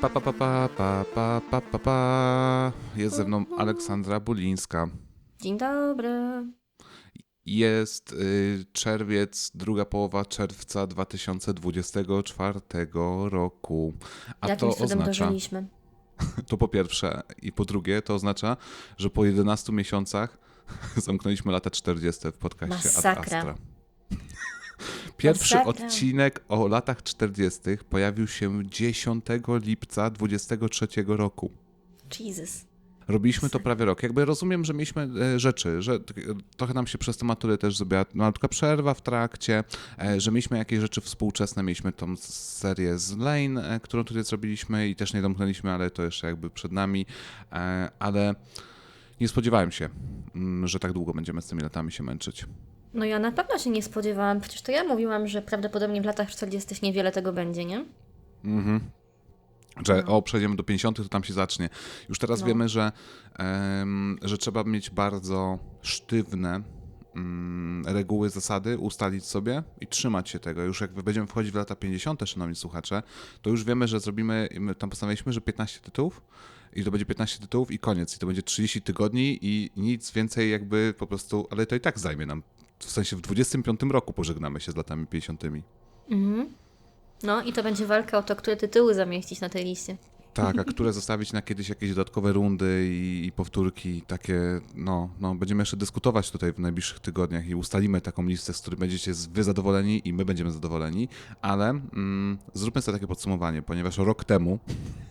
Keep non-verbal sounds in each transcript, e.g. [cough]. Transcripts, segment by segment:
Pa, pa, pa, pa, pa, pa, pa, pa, pa. Jest ze mną Aleksandra Bulińska. Dzień dobry. Jest y, czerwiec, druga połowa czerwca 2024 roku. A Jakim to cudem oznacza, dożyliśmy? [laughs] to po pierwsze i po drugie, to oznacza, że po 11 miesiącach [laughs] zamknęliśmy lata 40 w podcaście Ad Masakra. Astra. Pierwszy odcinek o latach 40 pojawił się 10 lipca 23 roku. Jesus. Robiliśmy to prawie rok. Jakby rozumiem, że mieliśmy e, rzeczy, że trochę nam się przez te matury też zrobiła malutka przerwa w trakcie, e, że mieliśmy jakieś rzeczy współczesne, mieliśmy tą serię z Lane, e, którą tutaj zrobiliśmy i też nie domknęliśmy, ale to jeszcze jakby przed nami, ale nie spodziewałem się, mm, że tak długo będziemy z tymi latami się męczyć. No ja na pewno się nie spodziewałam. Przecież to ja mówiłam, że prawdopodobnie w latach 40 niewiele tego będzie, nie? Mhm. Że o, przejdziemy do 50, to tam się zacznie. Już teraz No. wiemy, że, em, że trzeba mieć bardzo sztywne mm, reguły, zasady, ustalić sobie i trzymać się tego. Już jak będziemy wchodzić w lata 50, szanowni słuchacze, to już wiemy, że zrobimy, my tam postawiliśmy, że 15 tytułów i to będzie 15 tytułów i koniec. I to będzie 30 tygodni i nic więcej jakby po prostu, ale to i tak zajmie nam. W sensie w 25 roku pożegnamy się z latami 50. Mhm. No i to będzie walka o to, które tytuły zamieścić na tej liście. Tak, a [laughs] które zostawić na kiedyś jakieś dodatkowe rundy i, i powtórki, takie, no, no, będziemy jeszcze dyskutować tutaj w najbliższych tygodniach i ustalimy taką listę, z której będziecie wy zadowoleni i my będziemy zadowoleni, ale mm, zróbmy sobie takie podsumowanie, ponieważ rok temu,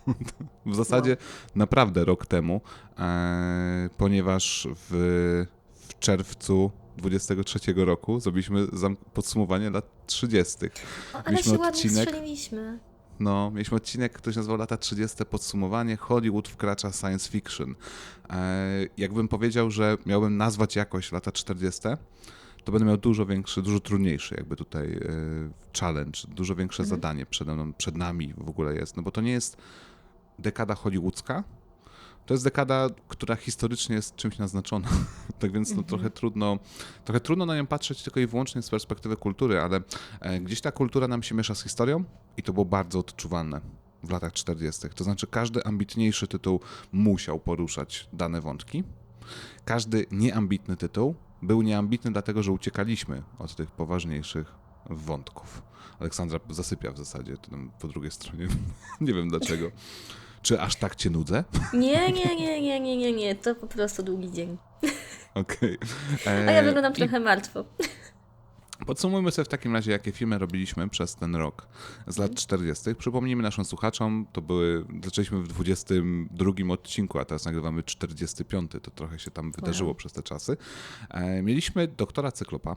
[laughs] w zasadzie naprawdę rok temu, e, ponieważ w, w czerwcu 23 roku zrobiliśmy podsumowanie lat 30. O, ale Mieliśmy się ładnie odcinek. strzeliliśmy. No, mieliśmy odcinek, który się nazywał Lata 30. Podsumowanie Hollywood wkracza science fiction. E, jakbym powiedział, że miałbym nazwać jakoś lata 40., to będę miał dużo większy, dużo trudniejszy jakby tutaj e, challenge, dużo większe Mhm. zadanie przed, mną, przed nami w ogóle jest, no bo to nie jest dekada hollywoodzka, to jest dekada, która historycznie jest czymś naznaczona. [laughs] tak więc no, trochę, trudno, trochę trudno na nią patrzeć tylko i wyłącznie z perspektywy kultury, ale e, gdzieś ta kultura nam się miesza z historią i to było bardzo odczuwalne w latach 40. To znaczy każdy ambitniejszy tytuł musiał poruszać dane wątki. Każdy nieambitny tytuł był nieambitny dlatego, że uciekaliśmy od tych poważniejszych wątków. Aleksandra zasypia w zasadzie po drugiej stronie. [laughs] Nie wiem dlaczego. Czy aż tak cię nudzę? [laughs] Nie, nie, nie, nie, nie, nie, nie. To po prostu długi dzień. [laughs] Okej. A E, ja wyglądam i trochę martwo. Podsumujmy sobie w takim razie, jakie filmy robiliśmy przez ten rok z lat 40. Przypomnijmy naszym słuchaczom, to były, zaczęliśmy w 22 odcinku, a teraz nagrywamy 45, to trochę się tam wydarzyło przez te czasy. E, mieliśmy doktora Cyklopa,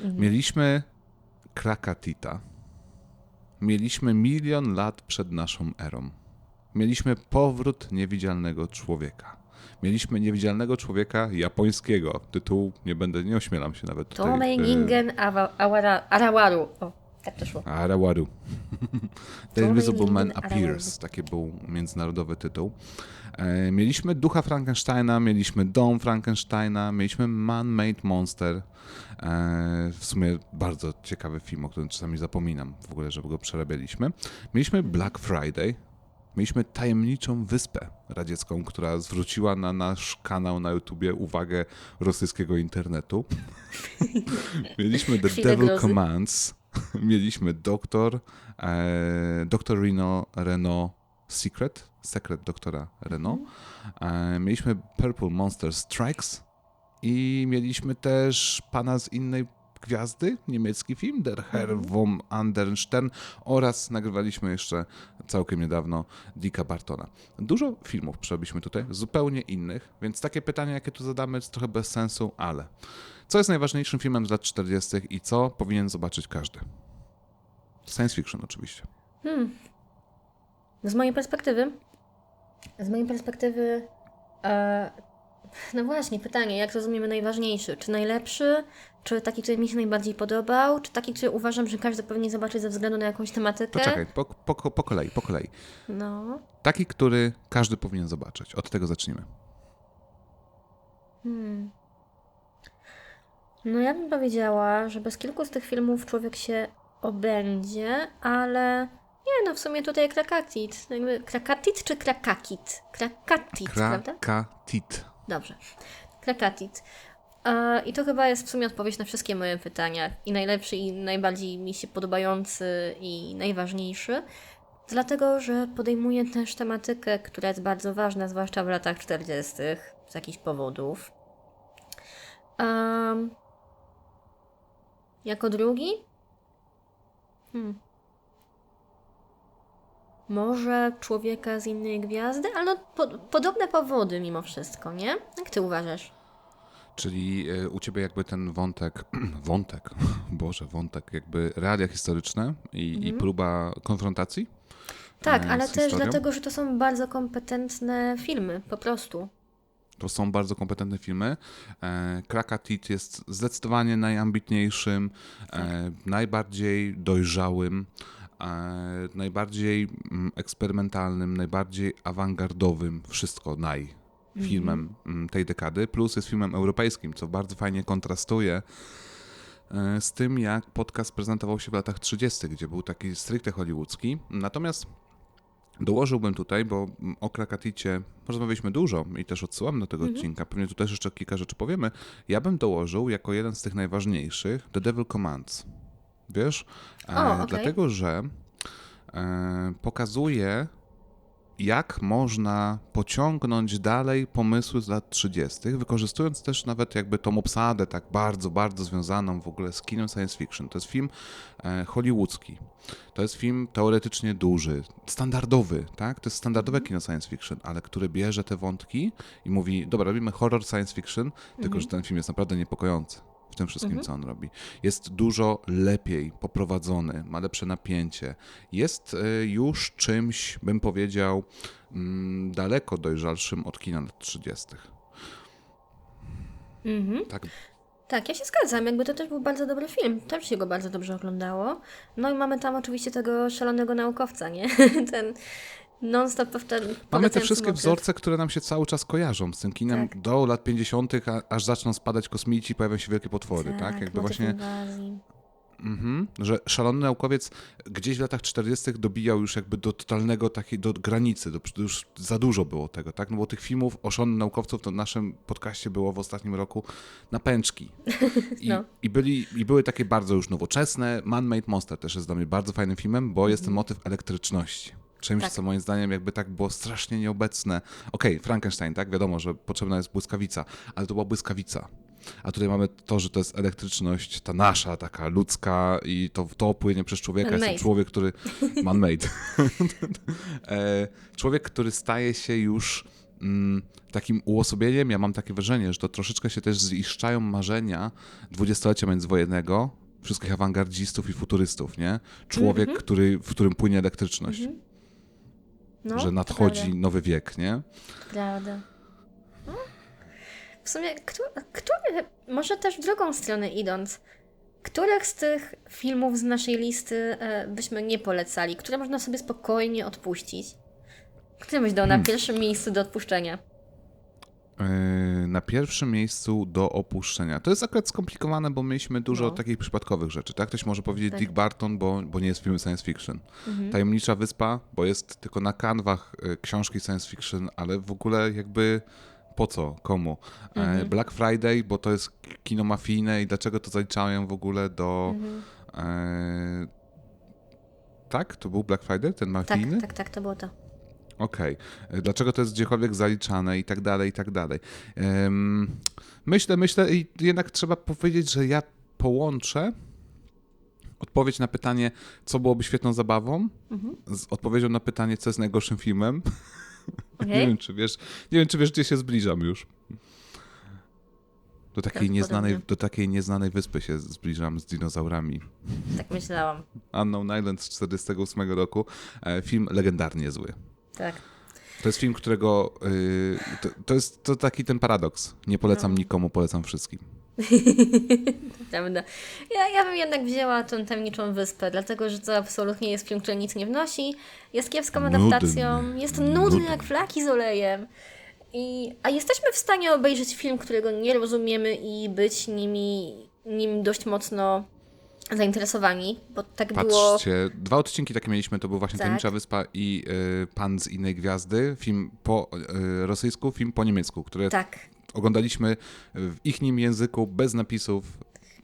mieliśmy Krakatita, mieliśmy milion lat przed naszą erą, mieliśmy powrót niewidzialnego człowieka. Mieliśmy niewidzialnego człowieka japońskiego. Tytuł nie będę, nie ośmielam się nawet tutaj. Tomei e, Ningen Awara- Arawaru. O, tak to szło. Arawaru. [laughs] The Invisible Man Appears, taki był międzynarodowy tytuł. E, mieliśmy Ducha Frankensteina, mieliśmy Dom Frankensteina, mieliśmy Man-Made Monster. E, w sumie bardzo ciekawy film, o którym czasami zapominam w ogóle, że go przerabialiśmy. Mieliśmy Black Friday, Mieliśmy tajemniczą wyspę radziecką, która zwróciła na nasz kanał na YouTubie uwagę rosyjskiego internetu. [laughs] Mieliśmy The Chwilę Devil grozy. Commands. Mieliśmy Doktor, e, Doktor Reno, Reno Secret, sekret doktora Reno. E, mieliśmy Purple Monster Strikes i mieliśmy też pana z innej gwiazdy, niemiecki film, Der Herr vom Andernstern oraz nagrywaliśmy jeszcze całkiem niedawno Dicka Bartona. Dużo filmów przerobiliśmy tutaj, zupełnie innych, więc takie pytanie, jakie tu zadamy, jest trochę bez sensu, ale co jest najważniejszym filmem z lat 40. i co powinien zobaczyć każdy? Science fiction oczywiście. Z mojej perspektywy, z mojej perspektywy, e, no właśnie, pytanie, jak rozumiemy najważniejszy? Czy najlepszy? Czy taki, który mi się najbardziej podobał? Czy taki, który uważam, że każdy powinien zobaczyć ze względu na jakąś tematykę? To czekaj, po, po, po kolei, po kolei. No. Taki, który każdy powinien zobaczyć. Od tego zacznijmy. No ja bym powiedziała, że bez kilku z tych filmów człowiek się obędzie, ale Nie no, w sumie tutaj Krakatit. Krakatit czy Krakakit? Krakatit, prawda? Krakatit. Dobrze. Krakatit. I to chyba jest w sumie odpowiedź na wszystkie moje pytania. I najlepszy, i najbardziej mi się podobający, i najważniejszy. Dlatego, że podejmuje też tematykę, która jest bardzo ważna, zwłaszcza w latach 40. z jakichś powodów. Em, jako drugi? Hmm. Może człowieka z innej gwiazdy, ale no, po, podobne powody mimo wszystko, nie? Jak ty uważasz? Czyli e, u ciebie jakby ten wątek, [clears throat] wątek, [laughs] Boże, wątek, jakby realia historyczne i, i próba konfrontacji? Tak, e, ale też historią? dlatego, że to są bardzo kompetentne filmy, po prostu. To są bardzo kompetentne filmy. E, Krakatit jest zdecydowanie najambitniejszym, e, najbardziej dojrzałym, najbardziej mm, eksperymentalnym, najbardziej awangardowym, wszystko naj filmem mm, tej dekady, plus jest filmem europejskim, co bardzo fajnie kontrastuje e, z tym, jak podcast prezentował się w latach 30., gdzie był taki stricte hollywoodzki. Natomiast dołożyłbym tutaj, bo mm, o Krakaticie rozmawialiśmy dużo i też odsyłam do tego odcinka, pewnie tu też jeszcze kilka rzeczy powiemy. Ja bym dołożył jako jeden z tych najważniejszych The Devil Commands. Wiesz? E, O, okej. Dlatego, że e, pokazuje jak można pociągnąć dalej pomysły z lat 30., wykorzystując też nawet jakby tą obsadę tak bardzo, bardzo związaną w ogóle z kinem science fiction. To jest film e, hollywoodzki. To jest film teoretycznie duży, standardowy, tak? To jest standardowe kino science fiction, ale który bierze te wątki i mówi, dobra, robimy horror science fiction, tylko że ten film jest naprawdę niepokojący tym wszystkim, co on robi. Jest dużo lepiej poprowadzony, ma lepsze napięcie. Jest e, już czymś, bym powiedział, mm, daleko dojrzalszym od kina lat 30. Mhm. Tak, Tak, ja się zgadzam, jakby to też był bardzo dobry film, też się go bardzo dobrze oglądało. No i mamy tam oczywiście tego szalonego naukowca, nie? [laughs] Ten non-stop powtar- Mamy te wszystkie motyw. wzorce, które nam się cały czas kojarzą z tym kinem Tak. do lat 50., a, aż zaczną spadać kosmici, pojawią się wielkie potwory, tak? Jakby motyw właśnie inwazji. Mhm, że szalony naukowiec gdzieś w latach 40. dobijał już jakby do totalnego takiej, do granicy, do, już za dużo było tego, tak? No bo tych filmów o szalonym naukowców to w naszym podcaście było w ostatnim roku na pęczki. [laughs] I, No. i, byli, I były takie bardzo już nowoczesne. Man-Made Monster też jest dla mnie bardzo fajnym filmem, bo jest ten motyw elektryczności. Czymś, Tak. co moim zdaniem jakby tak było strasznie nieobecne. Okej, Frankenstein, tak? Wiadomo, że potrzebna jest błyskawica, ale to była błyskawica. A tutaj mamy to, że to jest elektryczność, ta nasza, taka ludzka i to, to płynie przez człowieka. Jest to człowiek, który... Man-made. [laughs] E, człowiek, który staje się już mm, takim uosobieniem. Ja mam takie wrażenie, że to troszeczkę się też ziszczają marzenia dwudziestolecia międzywojennego, wszystkich awangardzistów i futurystów, nie? Człowiek, który, w którym płynie elektryczność. No, że nadchodzi Prawda. nowy wiek, nie? prawda. No. W sumie, który, który, może też w drugą stronę idąc, których z tych filmów z naszej listy e, byśmy nie polecali, które można sobie spokojnie odpuścić? Które byś dał Hmm. na pierwszym miejscu do odpuszczenia? Yy, Na pierwszym miejscu do opuszczenia. To jest akurat skomplikowane, bo mieliśmy dużo No. takich przypadkowych rzeczy. Tak? Ktoś może powiedzieć Tak. Dick Barton, bo, bo nie jest filmem science fiction. Tajemnicza Wyspa, bo jest tylko na kanwach y, książki science fiction, ale w ogóle jakby po co, komu. E, Black Friday, bo to jest kino mafijne i dlaczego to zaliczają w ogóle do... E, tak? To był Black Friday, ten Tak, mafijny? tak, tak, to było to. Okej. E, Dlaczego to jest gdziekolwiek zaliczane i tak dalej, i tak dalej. Myślę, myślę i jednak trzeba powiedzieć, że ja połączę odpowiedź na pytanie, co byłoby świetną zabawą, z odpowiedzią na pytanie, co jest najgorszym filmem. [laughs] Nie Okej? wiem, czy wiesz, nie wiem, czy wiesz, gdzie się zbliżam już. Do takiej, nieznanej, do takiej nieznanej wyspy się zbliżam z dinozaurami. Tak myślałam. Unknown Island z 48 roku. E, Film legendarnie zły. Tak. To jest film, którego. y, to, to jest to taki ten paradoks. Nie polecam No. nikomu, polecam wszystkim. [laughs] Prawda. Ja, ja bym jednak wzięła tę tajemniczą wyspę, dlatego że to absolutnie jest film, który nic nie wnosi, jest kiepską Nudny. adaptacją, jest nudny Nudny. jak flaki z olejem. I, a jesteśmy w stanie obejrzeć film, którego nie rozumiemy i być nimi, nim dość mocno zainteresowani, bo tak było... Patrzcie, dwa odcinki takie mieliśmy, to był właśnie Tak. Tajemnicza Wyspa i y, Pan z innej gwiazdy, film po y, rosyjsku, film po niemiecku, które Tak. oglądaliśmy w ich nim języku, bez napisów,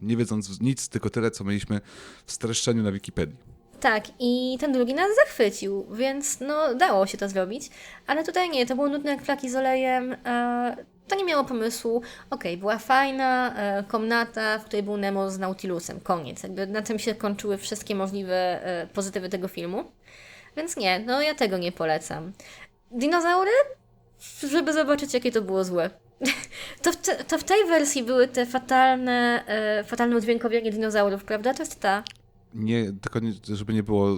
nie wiedząc nic, tylko tyle, co mieliśmy w streszczeniu na Wikipedii. Tak, i ten drugi nas zachwycił, więc no dało się to zrobić, ale tutaj nie, to było nudne jak flaki z olejem, to nie miało pomysłu. Okej, była fajna e, komnata, w której był Nemo z Nautilusem, koniec. Jakby na tym się kończyły wszystkie możliwe e, pozytywy tego filmu. Więc nie, no ja tego nie polecam. Dinozaury? Żeby zobaczyć, jakie to było złe. [laughs] To w, te, to w tej wersji były te fatalne, e, fatalne udźwiękowienie dinozaurów, prawda? To jest ta. Nie, tylko żeby nie było,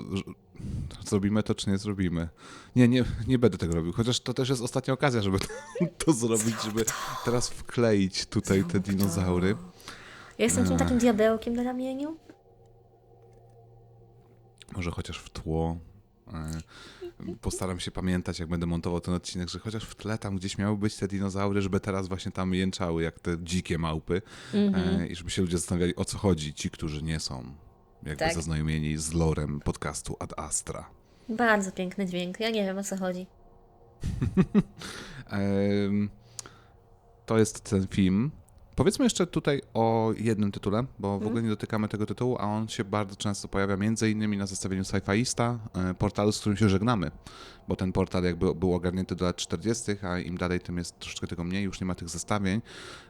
zrobimy to, czy nie zrobimy. Nie, nie, nie będę tego robił, chociaż to też jest ostatnia okazja, żeby [laughs] to, zrobić, żeby teraz wkleić tutaj te dinozaury. Ja jestem tym takim diabełkiem na ramieniu. Może chociaż w tło. E, Postaram się pamiętać, jak będę montował ten odcinek, że chociaż w tle tam gdzieś miały być te dinozaury, żeby teraz właśnie tam jęczały, jak te dzikie małpy. Mhm. E, I żeby się ludzie zastanawiali, o co chodzi, ci, którzy nie są jakby Tak. zaznajomieni z lorem podcastu Ad Astra. Bardzo piękny dźwięk. Ja nie wiem o co chodzi. [laughs] To jest ten film. Powiedzmy jeszcze tutaj o jednym tytule, bo w Mhm. ogóle nie dotykamy tego tytułu, a on się bardzo często pojawia między innymi na zestawieniu Sci-Fiista, e, portalu, z którym się żegnamy, bo ten portal jakby był ogarnięty do lat 40., a im dalej, tym jest troszeczkę tego mniej, już nie ma tych zestawień.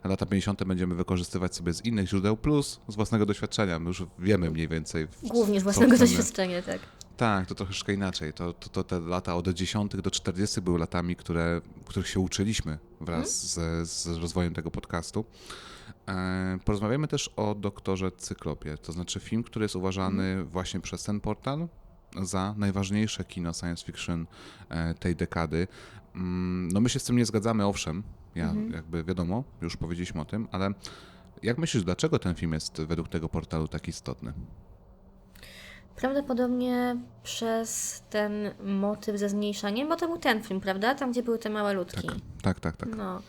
A lata 50. będziemy wykorzystywać sobie z innych źródeł, plus z własnego doświadczenia. My już wiemy mniej więcej. w- Głównie z własnego chcemy. doświadczenia, tak. Tak, to troszeczkę inaczej. To, to, to te lata od 10 do 40 były latami, które, których się uczyliśmy wraz ze, z rozwojem tego podcastu. E, porozmawiamy też o doktorze Cyklopie, to znaczy film, który jest uważany właśnie przez ten portal za najważniejsze kino science fiction e, tej dekady. Mm, No my się z tym nie zgadzamy, owszem, ja jakby wiadomo, już powiedzieliśmy o tym, ale jak myślisz, dlaczego ten film jest według tego portalu tak istotny? Prawdopodobnie przez ten motyw ze zmniejszaniem, bo to był ten film, prawda? Tam, gdzie były te małe ludki. Tak, tak, tak. tak. No.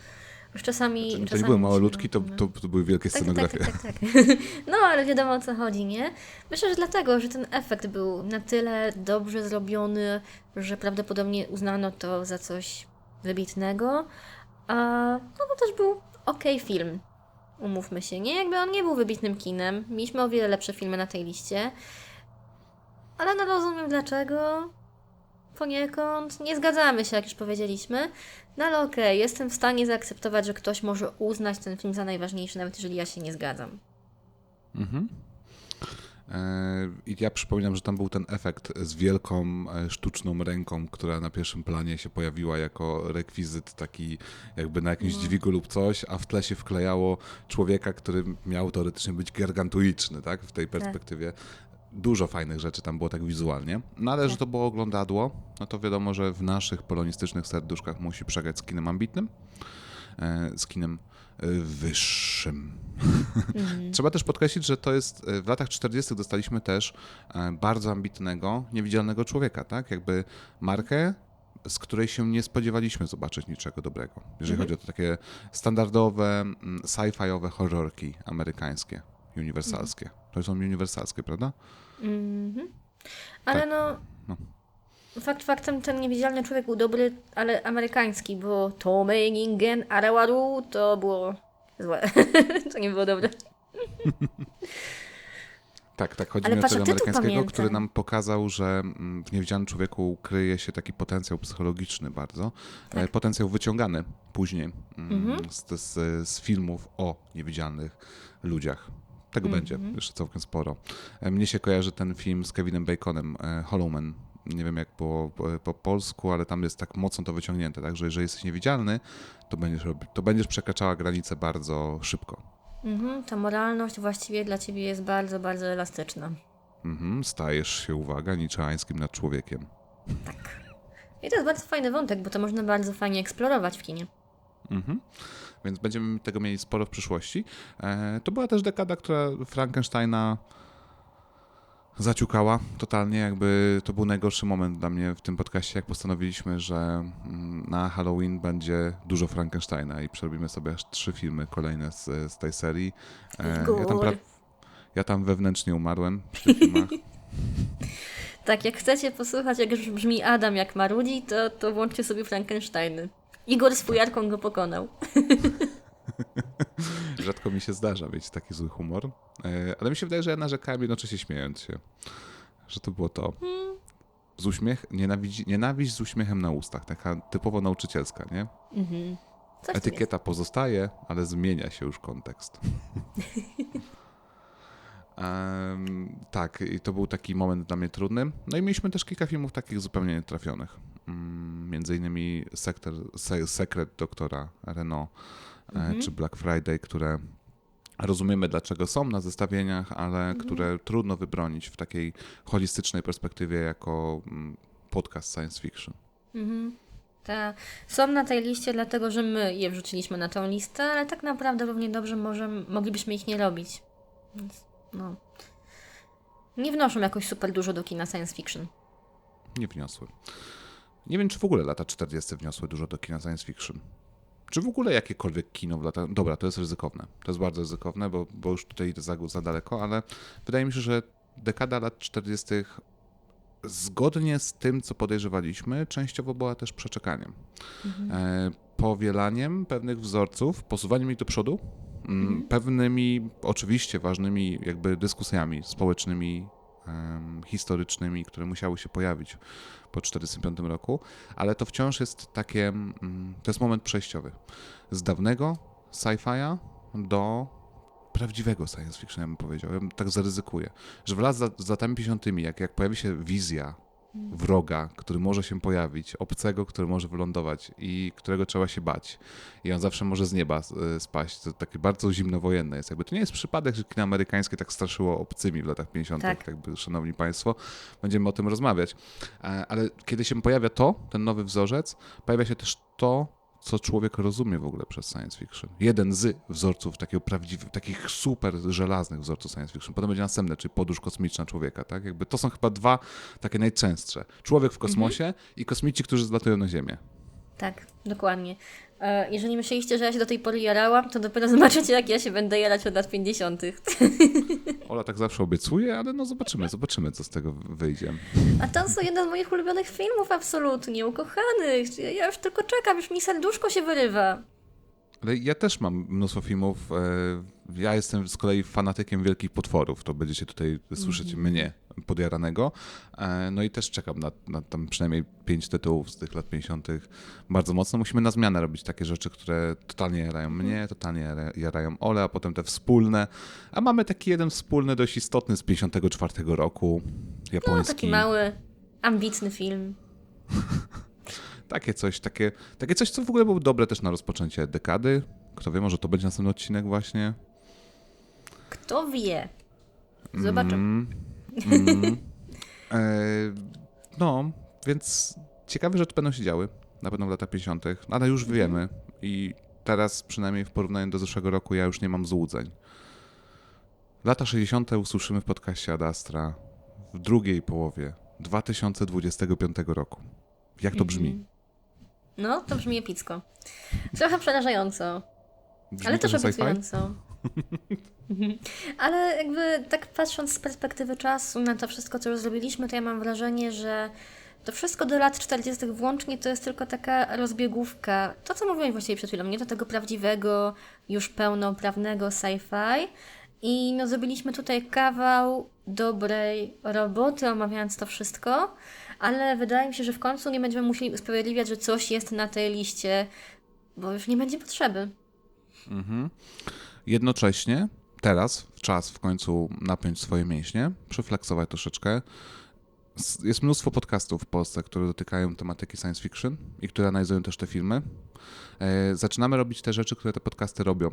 Już czasami. To nie czasami były małe ludki, to, no. to, to były wielkie Tak, scenografie. tak, tak, tak, [laughs] tak. No, ale wiadomo o co chodzi, nie? Myślę, że dlatego, że ten efekt był na tyle dobrze zrobiony, że prawdopodobnie uznano to za coś wybitnego. A no to też był okej film. Umówmy się, nie? Jakby on nie był wybitnym kinem. Mieliśmy o wiele lepsze filmy na tej liście. Ale no rozumiem dlaczego. Poniekąd nie zgadzamy się, jak już powiedzieliśmy. No ale okej, jestem w stanie zaakceptować, że ktoś może uznać ten film za najważniejszy, nawet jeżeli ja się nie zgadzam. Mhm. E, I ja przypominam, że tam był ten efekt z wielką e, sztuczną ręką, która na pierwszym planie się pojawiła jako rekwizyt taki jakby na jakimś dźwigu lub coś, a w tle się wklejało człowieka, który miał teoretycznie być gargantuiczny, tak, w tej perspektywie. Dużo fajnych rzeczy tam było tak wizualnie. No ale że to było oglądadło, no to wiadomo, że w naszych polonistycznych serduszkach musi przegrać z kinem ambitnym, e, z kinem e, wyższym. [laughs] Trzeba też podkreślić, że to jest e, w latach 40. dostaliśmy też bardzo ambitnego, niewidzialnego człowieka, tak? Jakby markę, z której się nie spodziewaliśmy zobaczyć niczego dobrego. Jeżeli chodzi o to takie standardowe, mm, sci-fiowe horrorki amerykańskie, uniwersalskie. To są uniwersalskie, prawda? Mhm. Ale Tak. no, No. Fakt faktem, ten niewidzialny człowiek był dobry, ale amerykański, bo Tomei Ningen Arawaru to było złe. [laughs] to nie było dobre. [laughs] Tak, tak, chodzi Ale mi o tego amerykańskiego, pamiętam. który nam pokazał, że mm, w niewidzialnym człowieku kryje się taki potencjał psychologiczny bardzo, Tak. e, potencjał wyciągany później mm, Mhm. z, z, z filmów o niewidzialnych ludziach. Tego Mhm. będzie jeszcze całkiem sporo. E, Mnie się kojarzy ten film z Kevinem Baconem, e, Hollow Man. Nie wiem jak po, po, po polsku, ale tam jest tak mocno to wyciągnięte, tak, że jeżeli jesteś niewidzialny, to będziesz, to będziesz przekraczała granice bardzo szybko. Mhm, ta moralność właściwie dla ciebie jest bardzo, bardzo elastyczna. Mhm, stajesz się, uwaga, niczeańskim nad człowiekiem. Tak. I to jest bardzo fajny wątek, bo to można bardzo fajnie eksplorować w kinie. Mhm. Więc będziemy tego mieli sporo w przyszłości. E, to była też dekada, która Frankensteina zaciukała totalnie, jakby to był najgorszy moment dla mnie w tym podcaście, jak postanowiliśmy, że mm, na Halloween będzie dużo Frankensteina i przerobimy sobie aż trzy filmy kolejne z, z tej serii. E, ja, tam. Ja tam wewnętrznie umarłem przy tych filmach. [laughs] [laughs] Tak, jak chcecie posłuchać, jak brzmi Adam, jak marudzi, to, to włączcie sobie Frankensteiny. Igor z fujarką go pokonał. [laughs] Rzadko mi się zdarza mieć taki zły humor, e, ale mi się wydaje, że ja narzekałem jednocześnie śmiejąc się, że to było to. Z uśmiech, nienawidzi, nienawiść z uśmiechem na ustach, taka typowo nauczycielska, nie? Mhm. Etykieta pozostaje, ale zmienia się już kontekst. [laughs] Em, tak, i to był taki moment dla mnie trudny. No i mieliśmy też kilka filmów takich zupełnie nietrafionych. Mm, Między innymi Sektor, Se- Sekret doktora Renault e, czy Black Friday, które rozumiemy dlaczego są na zestawieniach, ale które trudno wybronić w takiej holistycznej perspektywie jako mm, podcast science fiction. Mhm. Ta, są na tej liście, dlatego że my je wrzuciliśmy na tą listę, ale tak naprawdę równie dobrze może, moglibyśmy ich nie robić. Więc, no. Nie wnoszą jakoś super dużo do kina science fiction. Nie wniosły. Nie wiem, czy w ogóle lata 40. wniosły dużo do kina science fiction. Czy w ogóle jakiekolwiek kino w latach... Dobra, to jest ryzykowne. To jest bardzo ryzykowne, bo, bo już tutaj idę za, za daleko, ale wydaje mi się, że dekada lat 40. zgodnie z tym, co podejrzewaliśmy, częściowo była też przeczekaniem. E, powielaniem pewnych wzorców, posuwaniem ich do przodu, mm, pewnymi oczywiście ważnymi jakby dyskusjami społecznymi, historycznymi, które musiały się pojawić po 1945 roku, ale to wciąż jest takie, mm, to jest moment przejściowy. Z dawnego sci-fi'a do prawdziwego science fiction, ja bym powiedział. Ja bym tak zaryzykuję, że wraz za, za latami 50., jak, jak pojawi się wizja wroga, który może się pojawić, obcego, który może wylądować i którego trzeba się bać. I on zawsze może z nieba e, spaść. To takie bardzo zimnowojenne jest. Jakby to nie jest przypadek, że kino amerykańskie tak straszyło obcymi w latach 50., Tak. jakby, szanowni państwo. Będziemy o tym rozmawiać. E, Ale kiedy się pojawia to, ten nowy wzorzec, pojawia się też to, co człowiek rozumie w ogóle przez science fiction. Jeden z wzorców takiego prawdziwych, takich super żelaznych wzorców science fiction. Potem będzie następny, czyli podróż kosmiczna człowieka, tak? Jakby to są chyba dwa takie najczęstsze. Człowiek w kosmosie i kosmici, którzy zlatują na Ziemię. Tak, dokładnie. E, Jeżeli myśleliście, że ja się do tej pory jarałam, to dopiero [laughs] zobaczycie, jak ja się będę jarać od lat 50. [laughs] Ola tak zawsze obiecuje, ale no zobaczymy, zobaczymy, co z tego wyjdzie. A to są jeden z moich ulubionych filmów, absolutnie, ukochanych. Ja już tylko czekam, już mi serduszko się wyrywa. Ale ja też mam mnóstwo filmów. Ja jestem z kolei fanatykiem wielkich potworów. To będziecie tutaj słyszeć mnie podjaranego. E, No i też czekam na, na tam przynajmniej pięć tytułów z tych lat 50. bardzo mocno. Musimy na zmianę robić takie rzeczy, które totalnie jarają mnie, totalnie jara- jarają Ole, a potem te wspólne. A mamy taki jeden wspólny, dość istotny z 54 roku, No, japoński. taki mały, ambitny film. [laughs] Takie coś, takie, takie coś, co w ogóle było dobre też na rozpoczęcie dekady. Kto wie, może to będzie następny odcinek właśnie. Kto wie? Zobaczymy. Mm, [laughs] mm. E, no, więc ciekawe rzeczy będą się działy. Na pewno w latach 50., ale już wiemy. I teraz, przynajmniej w porównaniu do zeszłego roku, ja już nie mam złudzeń. Lata 60. usłyszymy w podcaście Adastra w drugiej połowie 2025 roku. Jak to brzmi? No, to brzmi epicko. Trochę przerażająco, Brzmi ale to, też obiecująco. Mhm. ale jakby tak patrząc z perspektywy czasu na to wszystko, co już zrobiliśmy, to ja mam wrażenie, że to wszystko do lat 40. włącznie to jest tylko taka rozbiegówka. To, co mówiłem właściwie przed chwilą, nie do tego prawdziwego, już pełnoprawnego sci-fi. I no, zrobiliśmy tutaj kawał dobrej roboty, omawiając to wszystko, ale wydaje mi się, że w końcu nie będziemy musieli usprawiedliwiać, że coś jest na tej liście, bo już nie będzie potrzeby. Mhm. Jednocześnie teraz czas w końcu napiąć swoje mięśnie, przefleksować troszeczkę. Jest mnóstwo podcastów w Polsce, które dotykają tematyki science fiction i które analizują też te filmy. E, Zaczynamy robić te rzeczy, które te podcasty robią,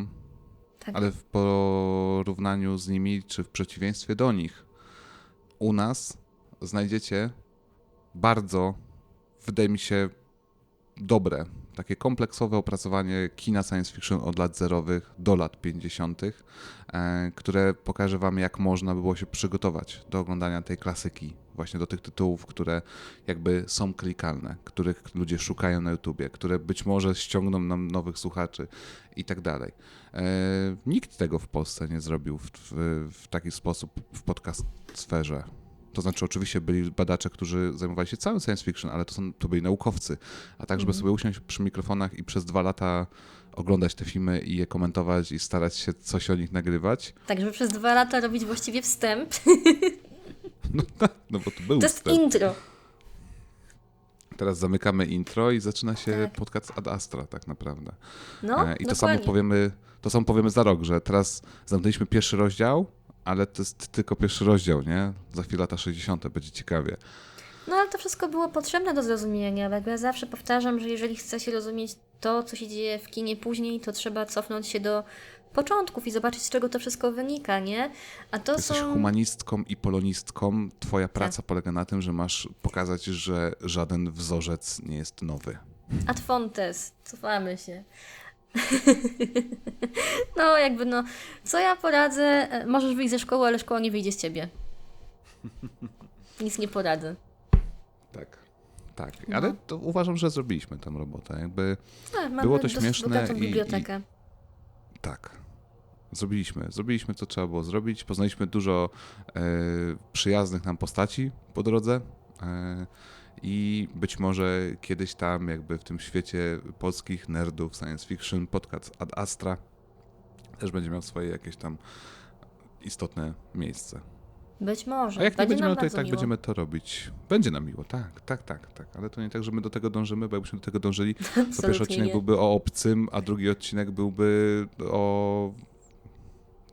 Tak. ale w porównaniu z nimi, czy w przeciwieństwie do nich, u nas znajdziecie bardzo, wydaje mi się, dobre, takie kompleksowe opracowanie kina science fiction od lat zerowych do lat 50., e, które pokaże wam, jak można było się przygotować do oglądania tej klasyki właśnie do tych tytułów, które jakby są klikalne, których ludzie szukają na YouTubie, które być może ściągną nam nowych słuchaczy i tak dalej. E, nikt tego w Polsce nie zrobił w, w, w taki sposób w podcast sferze. To znaczy, oczywiście byli badacze, którzy zajmowali się całym science fiction, ale to, są, to byli naukowcy. A tak, żeby sobie usiąść przy mikrofonach i przez dwa lata oglądać te filmy i je komentować i starać się coś o nich nagrywać, Tak, żeby przez dwa lata robić właściwie wstęp. [laughs] no tak, no bo to był To jest wstęp. intro. Teraz zamykamy intro i zaczyna się Tak. podcast Ad Astra tak naprawdę. No, E, I to samo dokładnie. powiemy, to samo powiemy za rok, że teraz zamknęliśmy pierwszy rozdział, ale to jest tylko pierwszy rozdział, nie? Za chwilę lata 60. będzie ciekawie. No ale to wszystko było potrzebne do zrozumienia, bo ja zawsze powtarzam, że jeżeli chce się rozumieć to, co się dzieje w kinie później, to trzeba cofnąć się do początków i zobaczyć, z czego to wszystko wynika, nie? A to Jesteś są... humanistką i polonistką. Twoja Tak. praca polega na tym, że masz pokazać, że żaden wzorzec nie jest nowy. Ad fontes, cofamy się. [laughs] no jakby no, co ja poradzę? E, Możesz wyjść ze szkoły, ale szkoła nie wyjdzie z ciebie. Nic nie poradzę. Tak. Tak, No. ale to uważam, że zrobiliśmy tę robotę. Jakby No, Było to śmieszne i- bibliotekę. Tak. Zrobiliśmy. Zrobiliśmy, co trzeba było zrobić. Poznaliśmy dużo e, przyjaznych nam postaci po drodze. E, I być może kiedyś tam, jakby w tym świecie polskich nerdów, science fiction, podcast Ad Astra też będzie miał swoje jakieś tam istotne miejsce. Być może. A jak nie Będzie będzie nam miało, to i tak miło. będziemy to robić. Będzie nam miło, tak, tak, tak, tak. Ale to nie tak, że my do tego dążymy, bo jakbyśmy do tego dążyli, to [laughs] pierwszy odcinek nie. byłby o obcym, a drugi odcinek byłby o.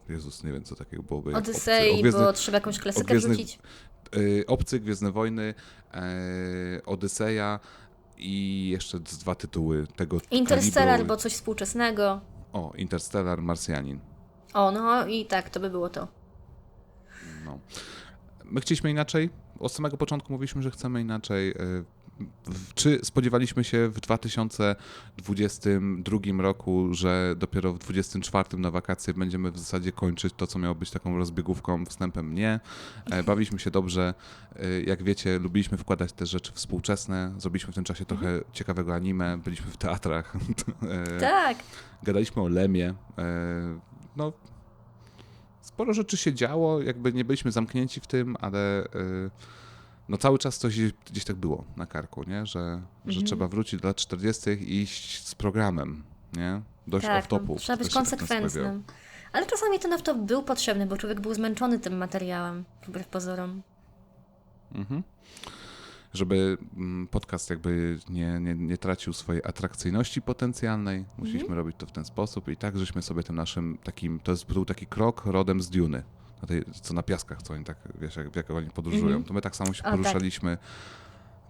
Jezus, nie wiem, co takiego byłoby. obcy. Odysei, O Gwiezdnych- bo trzeba jakąś klasykę Gwiezdnych- wrzucić. Y, Obcy, Gwiezdne Wojny, e, Odyseja i jeszcze z dwa tytuły tego Interstellar, kalibru. bo coś współczesnego. O, Interstellar, Marsjanin. O, no i tak, to by było to. No. My chcieliśmy inaczej. Od samego początku mówiliśmy, że chcemy inaczej. Czy spodziewaliśmy się w 2022 roku, że dopiero w 2024 na wakacje będziemy w zasadzie kończyć to, co miało być taką rozbiegówką, wstępem? Nie. E, Bawiliśmy się dobrze. E, Jak wiecie, lubiliśmy wkładać te rzeczy współczesne. Zrobiliśmy w tym czasie trochę ciekawego anime, byliśmy w teatrach. [laughs] E, Tak. Gadaliśmy o Lemie. No, sporo rzeczy się działo, jakby nie byliśmy zamknięci w tym, ale no cały czas coś gdzieś, tak było na karku, nie? Że, że Mhm. trzeba wrócić do lat 40. i iść z programem, nie? Dość tak, off-topu. no, trzeba być tak konsekwentnym. Ale czasami ten off-top był potrzebny, bo człowiek był zmęczony tym materiałem, wbrew pozorom. Mhm. Żeby mm, podcast jakby nie, nie, nie tracił swojej atrakcyjności potencjalnej, musieliśmy Mhm. robić to w ten sposób i tak, żeśmy sobie tym naszym takim, to jest, był taki krok rodem z Duny, na tej, co na piaskach, co oni tak, wiesz, jak, jak oni podróżują, Mhm. to my tak samo się tak. poruszaliśmy,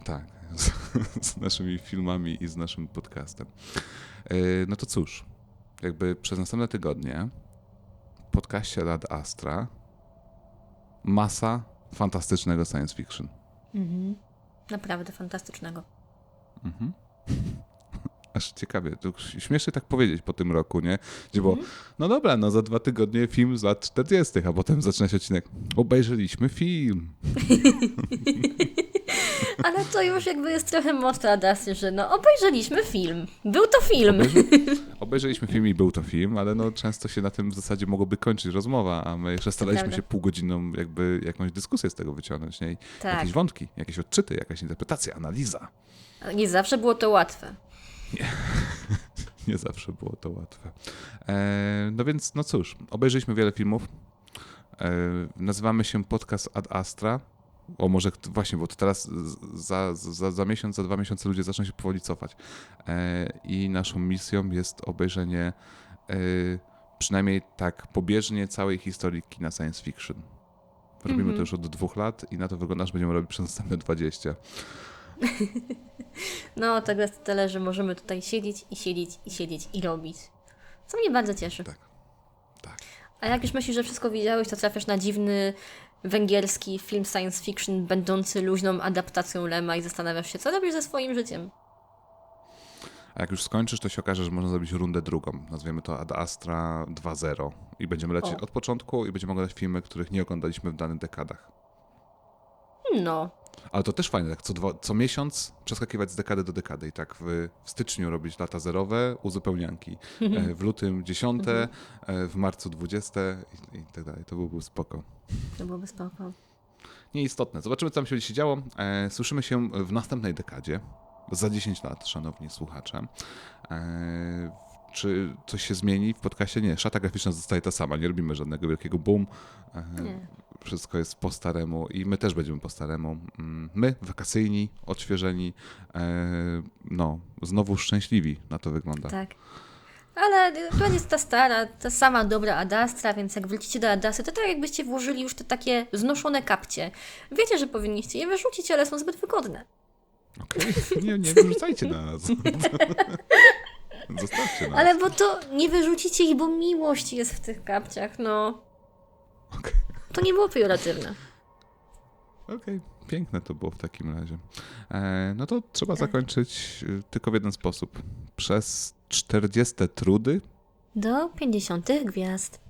tak, [laughs] z, z naszymi filmami i z naszym podcastem. Yy, No to cóż, jakby przez następne tygodnie w podcaście Rad Astra masa fantastycznego science fiction. Mhm. Naprawdę fantastycznego. Mhm. Aż ciekawie, to śmiesznie tak powiedzieć po tym roku, nie? Gdzie było, no dobra, no za dwa tygodnie film z lat 40., a potem zaczyna się odcinek, obejrzeliśmy film. [laughs] Ale to już jakby jest trochę mocno adasy, że no obejrzeliśmy film. Był to film. Obejrzy... [laughs] Obejrzeliśmy film i był to film, ale no często się na tym w zasadzie mogłoby kończyć rozmowa, a my jeszcze staraliśmy się półgodzinną jakby jakąś dyskusję z tego wyciągnąć, nie? Tak. Jakieś wątki, jakieś odczyty, jakaś interpretacja, analiza. Nie zawsze było to łatwe. [laughs] Nie zawsze było to łatwe. E, no więc, no cóż, obejrzeliśmy wiele filmów. E, nazywamy się Podcast Ad Astra. O, może właśnie, bo to teraz za, za, za miesiąc, za dwa miesiące ludzie zaczną się powoli cofać. E, I naszą misją jest obejrzenie e, przynajmniej tak pobieżnie całej historii kina science fiction. Robimy Mhm. to już od dwóch lat i na to wygląda, że będziemy robić przez następne 20. [laughs] No, tego jest tyle, że możemy tutaj siedzieć i siedzieć i siedzieć i robić. Co mnie bardzo cieszy. Tak. Tak. A jak już myślisz, że wszystko widziałeś, to trafiasz na dziwny węgierski film science fiction będący luźną adaptacją Lema i zastanawiasz się, co robisz ze swoim życiem. A jak już skończysz, to się okaże, że można zrobić rundę drugą. Nazwiemy to Ad Astra 2.0 i będziemy lecieć O. od początku i będziemy oglądać filmy, których nie oglądaliśmy w danych dekadach. No, Ale to też fajne, tak co, dwa, co miesiąc przeskakiwać z dekady do dekady i tak w, w styczniu robić lata zerowe, uzupełnianki, e, w lutym dziesiąte, e, w marcu dwudzieste i, i tak dalej. To byłby spoko. to byłoby spoko. Nieistotne. Zobaczymy, co tam się będzie działo. E, słyszymy się w następnej dekadzie, za 10 lat, szanowni słuchacze. Czy coś się zmieni w podcaście? Nie, szata graficzna zostaje ta sama, nie robimy żadnego wielkiego boom. Nie. Wszystko jest po staremu i my też będziemy po staremu. Mm, My, wakacyjni, odświeżeni, e, no, znowu szczęśliwi na to wygląda. Tak. Ale to jest ta stara, ta sama dobra Adastra, więc jak wrócicie do Adasy, to tak jakbyście włożyli już te takie znoszone kapcie. Wiecie, że powinniście je wyrzucić, ale są zbyt wygodne. Okej, Nie, nie wyrzucajcie nas. [laughs] Zostawcie nas. Ale bo to nie wyrzucicie ich, bo miłość jest w tych kapciach, no. Okej. To nie było pejoratywne. Okej, piękne to było w takim razie. E, no to trzeba zakończyć y, tylko w jeden sposób. Przez 40 trudy Do 50 gwiazd.